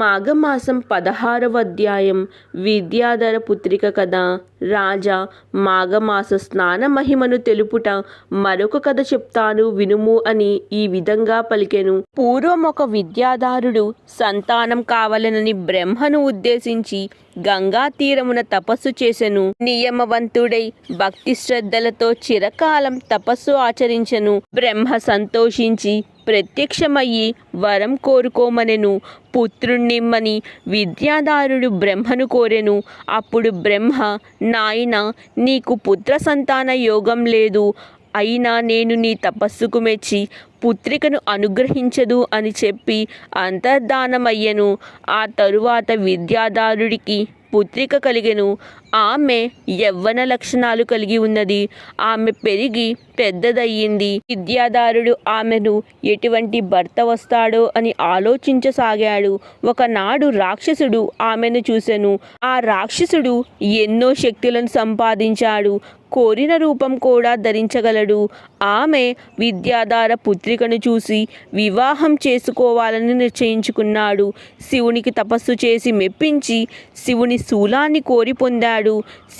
మాఘమాసం పదహారవ అధ్యాయం విద్యాధర పుత్రిక కథ రాజా మాఘమాస స్నాన మహిమను తెలుపుట మరొక కథ చెప్తాను వినుము అని ఈ విధంగా పలికెను. పూర్వం ఒక విద్యాధారుడు సంతానం కావలనని బ్రహ్మను ఉద్దేశించి గంగా తీరమున తపస్సు చేసెను. నియమవంతుడై భక్తి శ్రద్ధలతో చిరకాలం తపస్సు ఆచరించెను. బ్రహ్మ సంతోషించి ప్రత్యక్షమయ్యి వరం కోరుకోమనెను పుత్రుణ్ణిమ్మని విద్యాదారుడు బ్రహ్మను కోరెను. అప్పుడు బ్రహ్మ నాయన నీకు పుత్ర సంతాన యోగం లేదు. అయినా నేను నీ తపస్సుకు మెచ్చి పుత్రికను అనుగ్రహించదు అని చెప్పి అంతర్ధానమయ్యను. ఆ తరువాత విద్యాదారుడికి పుత్రిక కలిగెను. ఆమె యవ్వన లక్షణాలు కలిగి ఉన్నది. ఆమె పెరిగి పెద్దదయ్యింది. విద్యాదారుడు ఆమెను ఎటువంటి భర్త వస్తాడో అని ఆలోచించసాగాడు. ఒకనాడు రాక్షసుడు ఆమెను చూశాను ఆ రాక్షసుడు ఎన్నో శక్తులను సంపాదించాడు. కోరిన రూపం కూడా ధరించగలడు. ఆమె విద్యాధార పుత్రికను చూసి వివాహం చేసుకోవాలని నిశ్చయించుకున్నాడు శివునికి తపస్సు చేసి మెప్పించి శివుని శూలాన్ని కోరి పొందాడు.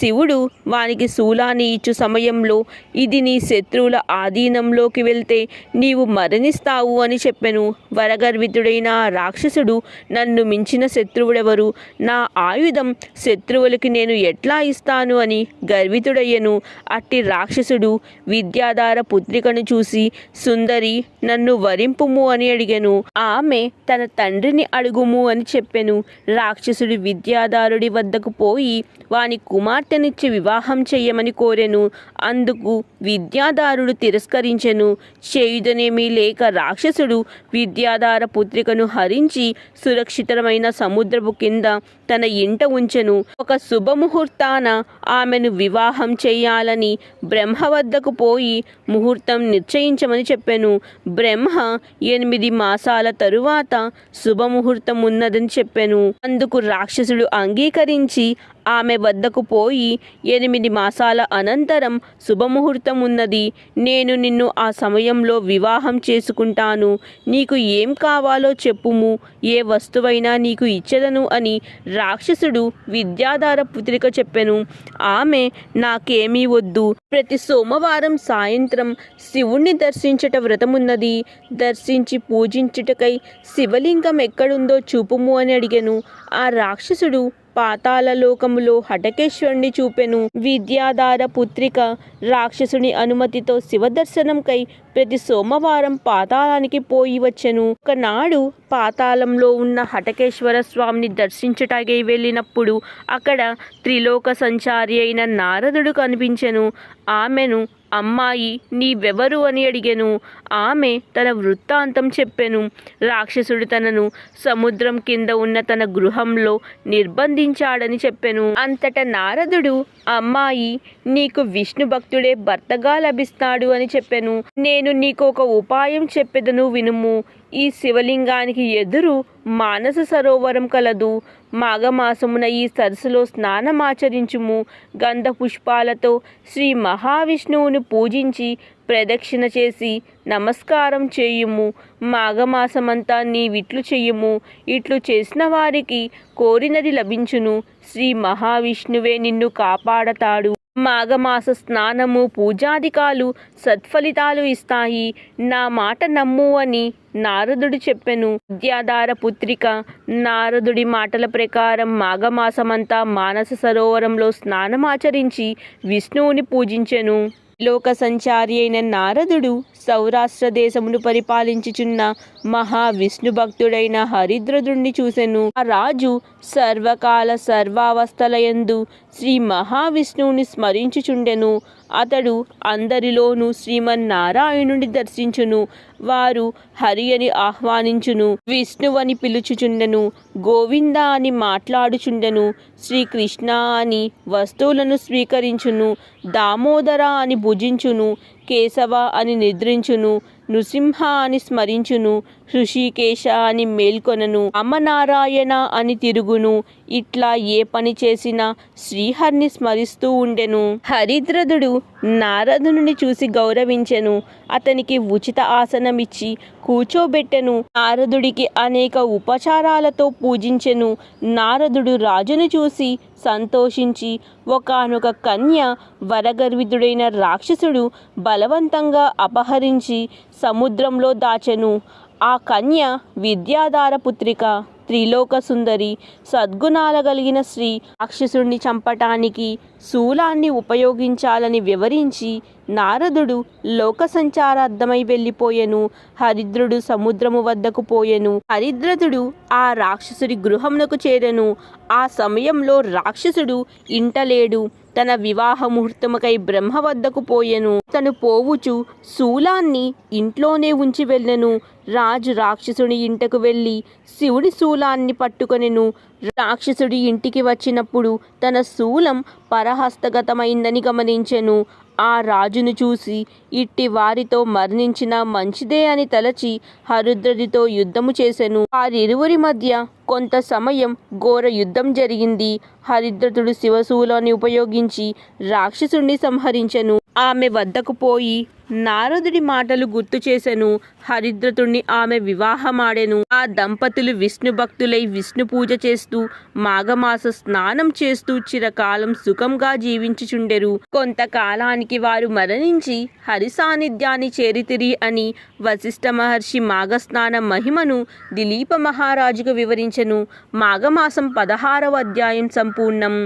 శివుడు వానికి శూలాన్ని ఇచ్చు సమయంలో ఇది నీ శత్రువుల ఆధీనంలోకి వెళ్తే నీవు మరణిస్తావు అని చెప్పెను. వరగర్వితుడైన రాక్షసుడు నన్ను మించిన శత్రువుడెవరు? నా ఆయుధం శత్రువులకి నేను ఎట్లా ఇస్తాను అని గర్వితుడయ్యను. అట్టి రాక్షసుడు విద్యాధార పుత్రికను చూసి సుందరి నన్ను వరింపుము అని అడిగాను. ఆమె తన తండ్రిని అడుగుము అని చెప్పెను. రాక్షసుడు విద్యాధారుడి వద్దకు పోయి వాని కుమార్తెనిచ్చి వివాహం చెయ్యమని కోరెను. అందుకు విద్యాధారుడు తిరస్కరించెను. చేయుదనేమీ లేక రాక్షసుడు విద్యాధార పుత్రికను హరించి సురక్షితమైన సముద్రపు కింద తన ఇంట ఉంచెను. ఒక శుభముహూర్తాన ఆమెను వివాహం చేయాలని బ్రహ్మ వద్దకు పోయి ముహూర్తం నిశ్చయించమని చెప్పెను. బ్రహ్మ ఎనిమిది మాసాల తరువాత శుభముహూర్తం ఉన్నదని చెప్పెను. అందుకు రాక్షసుడు అంగీకరించి ఆమె వద్దకు పోయి ఎనిమిది మాసాల అనంతరం శుభముహూర్తం ఉన్నది నేను నిన్ను ఆ సమయంలో వివాహం చేసుకుంటాను. నీకు ఏం కావాలో చెప్పుము. ఏ వస్తువైనా నీకు ఇచ్చెదను అని రాక్షసుడు విద్యాధార పుత్రిక చెప్పెను. ఆమె నాకేమీ వద్దు. ప్రతి సోమవారం సాయంత్రం శివుణ్ణి దర్శించట వ్రతమున్నది. దర్శించి పూజించుటకై శివలింగం ఎక్కడుందో చూపుము అని అడిగాను. ఆ రాక్షసుడు పాతాళ లోకములో హటకేశ్వరుని చూపెను. విద్యాధార పుత్రిక రాక్షసుని అనుమతితో శివదర్శనంకై ప్రతి సోమవారం పాతాళానికి పోయి వచ్చెను. ఒకనాడు పాతాళంలో ఉన్న హటకేశ్వర స్వామిని దర్శించుటకై వెళ్ళినప్పుడు అక్కడ త్రిలోక సంచారి అయిన నారదుడు కనిపించెను. ఆమెను అమ్మాయి నీవెవరు? అని అడిగెను. ఆమె తన వృత్తాంతం చెప్పెను. రాక్షసుడు తనను సముద్రం కింద ఉన్న తన గృహంలో నిర్బంధించాడని చెప్పెను. అంతట నారదుడు అమ్మాయి నీకు విష్ణు భక్తుడే భర్తగా లభిస్తాడు అని చెప్పెను. నేను నీకు ఒక ఉపాయం చెప్పెదను వినుము. ఈ శివలింగానికి ఎదురు మానస సరోవరం కలదు. మాఘమాసమున ఈ సరస్సులో స్నానమాచరించుము. గంధ పుష్పాలతో శ్రీ మహావిష్ణువును పూజించి ప్రదక్షిణ చేసి నమస్కారం చేయుము. మాఘమాసమంతా నీవిట్లు చెయ్యము. ఇట్లు చేసిన వారికి కోరినది లభించును. శ్రీ మహావిష్ణువే నిన్ను కాపాడతాడు. మాఘమాస స్నానము పూజాదికాలు సత్ఫలితాలు ఇస్తాయి. నా మాట నమ్ము అని నారదుడు చెప్పెను. విద్యాధార పుత్రిక నారదుడి మాటల ప్రకారం మాఘమాసమంతా మానస సరోవరంలో స్నానమాచరించి విష్ణువుని పూజించెను. లోక సంచారి అయిన నారదుడు సౌరాష్ట్ర దేశమును పరిపాలించుచున్న మహా విష్ణు భక్తుడైన హరిద్రదుణ్ణి చూసెను. ఆ రాజు సర్వకాల సర్వావస్థలయందు శ్రీ మహావిష్ణువుని స్మరించుచుండెను. అతడు అందరిలోనూ శ్రీమన్నారాయణుని దర్శించును. వారు హరి అని ఆహ్వానించును. విష్ణువని పిలుచుచుండెను. గోవింద అని మాట్లాడుచుండెను. శ్రీకృష్ణ అని వస్తువులను స్వీకరించును. దామోదర అని భుజించును. కేశవ అని నిద్రించును. నృసింహ అని స్మరించును. హృషికేశ అని మేల్కొనను. అమనారాయణ అని తిరుగును. ఇట్లా ఏ పని చేసినా శ్రీహరిని స్మరిస్తూ ఉండెను. హరిద్రదుడు నారదుని చూసి గౌరవించెను. అతనికి ఉచిత ఆసనమిచ్చి కూర్చోబెట్టెను. నారదుడికి అనేక ఉపచారాలతో పూజించెను. నారదుడు రాజును చూసి సంతోషించి ఒకానొక కన్య వరగర్వితుడైన రాక్షసుడు బలవంతంగా అపహరించి సముద్రంలో దాచెను. ఆ కన్య విద్యాధార పుత్రిక. త్రిలోక సుందరి సద్గుణాల కలిగిన శ్రీ రాక్షసుణ్ణి చంపటానికి శూలాన్ని ఉపయోగించాలని వివరించి నారదుడు లోక సంచారార్థమై వెళ్ళిపోయెను హరిద్రుడు సముద్రము వద్దకు పోయెను. హరిద్రతుడు ఆ రాక్షసుడి గృహమునకు చేరెను. ఆ సమయంలో రాక్షసుడు ఇంటలేడు. తన వివాహ ముహూర్తముకై బ్రహ్మ వద్దకు పోయెను. తను పోవుచు శూలాన్ని ఇంట్లోనే ఉంచి వెళ్ళెను. రాజు రాక్షసుడి ఇంటకు వెళ్ళి శివుడి శూలాన్ని పట్టుకొనెను. రాక్షసుడి ఇంటికి వచ్చినప్పుడు తన శూలం పరహస్తగతమైందని గమనించెను. ఆ రాజును చూసి ఇట్టి వారితో మరణించిన మంచిదే అని తలచి హరుద్రుడితో యుద్ధము చేసెను. వారిరువురి మధ్య కొంత సమయం ఘోర యుద్ధం జరిగింది. హరిద్రతుడు శివశూలాన్ని ఉపయోగించి రాక్షసుణ్ణి సంహరించెను. ఆమె వద్దకు పోయి నారదుడి మాటలు గుర్తు చేసెను. హరిద్రతుణ్ణి ఆమె వివాహమాడెను. ఆ దంపతులు విష్ణు భక్తులై విష్ణు పూజ చేస్తూ మాఘమాస స్నానం చేస్తూ చిరకాలం సుఖంగా జీవించుచుండెరు. కొంతకాలానికి వారు మరణించి హరి సాన్నిధ్యాన్ని చేరితిరి అని వశిష్ఠ మహర్షి మాఘస్నాన మహిమను దిలీప మహారాజుకు వివరించెను. మాఘమాసం పదహారవ అధ్యాయం సంపూర్ణం.